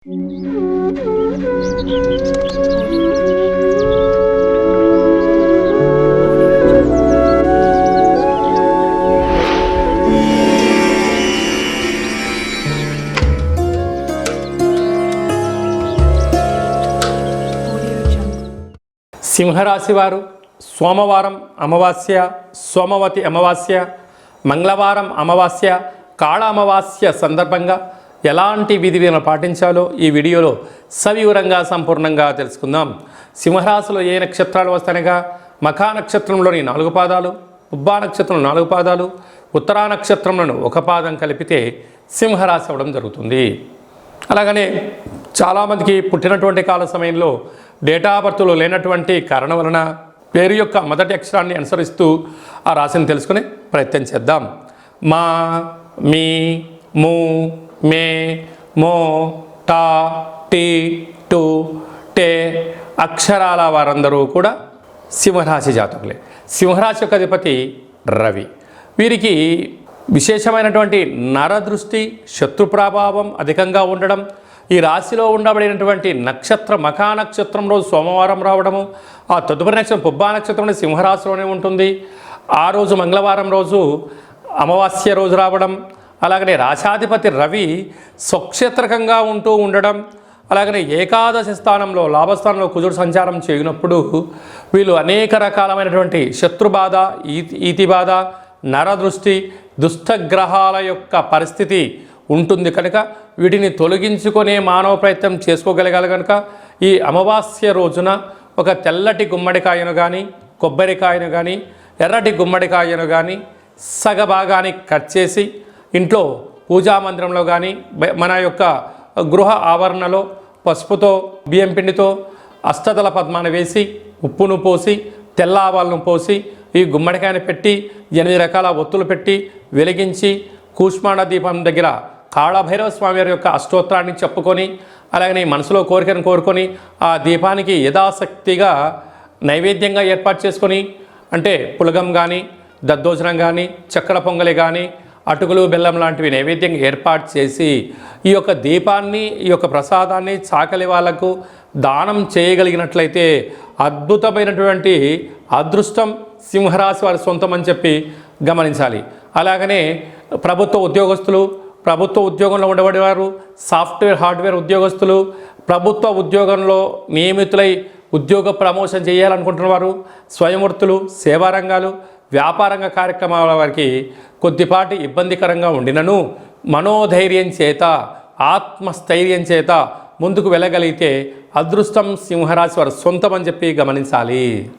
సింహరాశి వారు సోమవారం అమావాస్య సోమవతి అమావాస్య మంగళవారం అమావాస్య కాళ అమావాస్య సందర్భంగా ఎలాంటి విధి విధానాలు పాటించాలో ఈ వీడియోలో సవివరంగా సంపూర్ణంగా తెలుసుకుందాం. సింహరాశిలో ఏ నక్షత్రాలు వస్తానగా మఖా నక్షత్రంలోని నాలుగు పాదాలు ఉబ్బా నక్షత్రం నాలుగు పాదాలు ఉత్తరా నక్షత్రంలోని ఒక పాదం కలిపితే సింహరాశి అవ్వడం జరుగుతుంది. అలాగనే చాలామందికి పుట్టినటువంటి కాల సమయంలో డేటా బర్త్లో లేనటువంటి కారణం వలన పేరు యొక్క మొదటి అక్షరాన్ని అనుసరిస్తూ ఆ రాశిని తెలుసుకునే ప్రయత్నం చేద్దాం. మా మీ మూ మే మో టా టీ టు టే అక్షరాల వారందరూ కూడా సింహరాశి జాతకులే. సింహరాశి యొక్క అధిపతి రవి. వీరికి విశేషమైనటువంటి నరదృష్టి శత్రు ప్రభావం అధికంగా ఉండడం ఈ రాశిలో ఉండబడినటువంటి నక్షత్ర మఖా నక్షత్రం రోజు సోమవారం రావడము ఆ తదుపరి నక్షత్రం పుబ్బా నక్షత్రం సింహరాశిలోనే ఉంటుంది. ఆ రోజు మంగళవారం రోజు అమావాస్య రోజు రావడం అలాగనే రాశాధిపతి రవి స్వక్షేత్రకంగా ఉంటూ ఉండడం అలాగనే ఏకాదశి స్థానంలో లాభస్థానంలో కుజుడు సంచారం చేయనప్పుడు వీళ్ళు అనేక రకాలమైనటువంటి శత్రుబాధ ఈతి ఈతి బాధ నరదృష్టి దుష్టగ్రహాల యొక్క పరిస్థితి ఉంటుంది కనుక వీటిని తొలగించుకునే మానవ ప్రయత్నం చేసుకోగలగాలి కనుక ఈ అమావాస్య రోజున ఒక తెల్లటి గుమ్మడికాయను కానీ కొబ్బరికాయను కానీ ఎర్రటి గుమ్మడికాయను కానీ సగభాగాన్ని కట్ చేసి ఇంట్లో పూజా మందిరంలో కానీ మన యొక్క గృహ ఆవరణలో పసుపుతో బియ్యం పిండితో అష్టదల పద్మాన్ని వేసి ఉప్పును పోసి తెల్ల ఆవాలను పోసి ఈ గుమ్మడికాయను పెట్టి ఎనిమిది రకాల ఒత్తులు పెట్టి వెలిగించి కూష్మాండ దీపం దగ్గర కాళభైరవ స్వామి వారి యొక్క అష్టోత్తరాన్ని చెప్పుకొని అలాగనే మనసులో కోరికను కోరుకొని ఆ దీపానికి యథాశక్తిగా నైవేద్యంగా ఏర్పాటు చేసుకొని అంటే పులగం కానీ దద్దోజనం కానీ చక్కెర పొంగలి కానీ అటుకులు బెల్లం లాంటివి నైవేద్యంగా ఏర్పాటు చేసి ఈ యొక్క దీపాన్ని ఈ యొక్క ప్రసాదాన్ని చాకలి వాళ్ళకు దానం చేయగలిగినట్లయితే అద్భుతమైనటువంటి అదృష్టం సింహరాశి వారి సొంతం అని చెప్పి గమనించాలి. అలాగనే ప్రభుత్వ ఉద్యోగస్తులు ప్రభుత్వ ఉద్యోగంలో ఉండబడేవారు సాఫ్ట్వేర్ హార్డ్వేర్ ఉద్యోగస్తులు ప్రభుత్వ ఉద్యోగంలో నియమితులై ఉద్యోగ ప్రమోషన్ చేయాలనుకుంటున్న వారు స్వయంవృత్తులు సేవా రంగాలు వ్యాపారంగ కార్యక్రమాల వారికి కొద్దిపాటి ఇబ్బందికరంగా ఉండినను. మనోధైర్యం చేత ఆత్మస్థైర్యం చేత ముందుకు వెళ్ళగలిగితే అదృష్టం సింహరాశి వారి సొంతం అని చెప్పి గమనించాలి.